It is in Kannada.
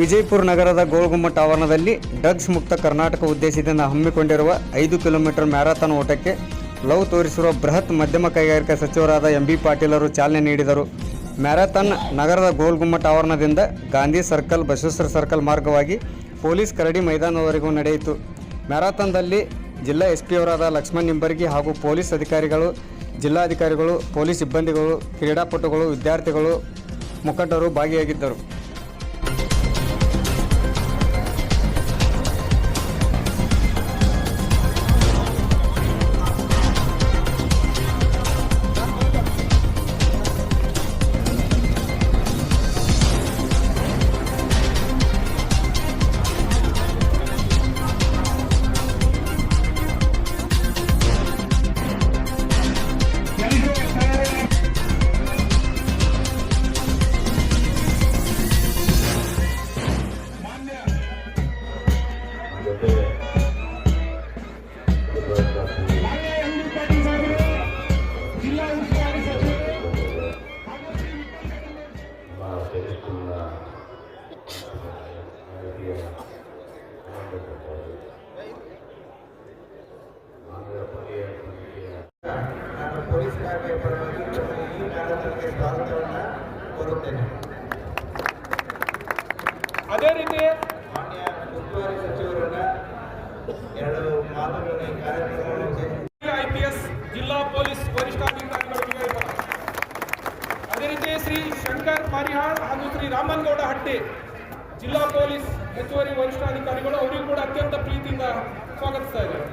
ವಿಜಯಪುರ ನಗರದ ಗೋಲ್ಗುಮ್ಮಟ್ ಆವರಣದಲ್ಲಿ ಡ್ರಗ್ಸ್ ಮುಕ್ತ ಕರ್ನಾಟಕ ಉದ್ದೇಶದಿಂದ ಹಮ್ಮಿಕೊಂಡಿರುವ ಐದು ಕಿಲೋಮೀಟರ್ ಮ್ಯಾರಥಾನ್ ಓಟಕ್ಕೆ ಲವ್ ತೋರಿಸಿರುವ ಬೃಹತ್ ಮಧ್ಯಮ ಕೈಗಾರಿಕಾ ಸಚಿವರಾದ ಎಂ ಬಿ ಪಾಟೀಲರು ಚಾಲನೆ ನೀಡಿದರು. ಮ್ಯಾರಥಾನ್ ನಗರದ ಗೋಲ್ಗುಮ್ಮಟ್ ಆವರಣದಿಂದ ಗಾಂಧಿ ಸರ್ಕಲ್, ಬಸವೇಶ್ವರ ಸರ್ಕಲ್ ಮಾರ್ಗವಾಗಿ ಪೊಲೀಸ್ ಕರಡಿ ಮೈದಾನದವರೆಗೂ ನಡೆಯಿತು. ಮ್ಯಾರಥಾನ್ದಲ್ಲಿ ಜಿಲ್ಲಾ ಎಸ್ ಪಿಯವರಾದ ಲಕ್ಷ್ಮಣ್ ನಿಂಬರ್ಗಿ ಹಾಗೂ ಪೊಲೀಸ್ ಅಧಿಕಾರಿಗಳು, ಜಿಲ್ಲಾಧಿಕಾರಿಗಳು, ಪೊಲೀಸ್ ಸಿಬ್ಬಂದಿಗಳು, ಕ್ರೀಡಾಪಟುಗಳು, ವಿದ್ಯಾರ್ಥಿಗಳು ಮುಖಂಡರು ಭಾಗಿಯಾಗಿದ್ದರು. ನಾನು ಪೊಲೀಸ್ ಇಲಾಖೆಯ ಪರವಾಗಿ ನಿಮ್ಮನ್ನು ಈ ಕಾರ್ಯಕ್ರಮಕ್ಕೆ ಸ್ವಾಗತವನ್ನು ಕೋರುತ್ತೇನೆ ಅದೇ ರೀತಿ ಮಾನ್ಯ ಉಸ್ತುವಾರಿ ಸಚಿವರನ್ನ ಎರಡು ಮಾತುಗಳನ್ನ ಈ ಕಾರ್ಯಕ್ರಮವನ್ನು ಉದ್ದೇಶಿಸಿ ಐ ಪಿ ಎಸ್ ಜಿಲ್ಲಾ ಪೊಲೀಸ್ ವರಿಷ್ಠಾಧಿಕಾರಿಗಳು ವಿಜಯಪುರ ಅದೇ ರೀತಿ ಶ್ರೀ ಶಂಕರ್ ಮಾರಿಹಾಳ್ ಹಾಗೂ ಶ್ರೀ ರಾಮನ್ಗೌಡ ಹಟ್ಟಿ ಜಿಲ್ಲಾ ಪೊಲೀಸ್ ಹೆಚ್ಚುವರಿ ವರಿಷ್ಠಾಧಿಕಾರಿಗಳು ಅವರಿಗೂ ಕೂಡ ಅತ್ಯಂತ ಪ್ರೀತಿಯಿಂದ ಸ್ವಾಗತಿಸ್ತಾ ಇದ್ದಾರೆ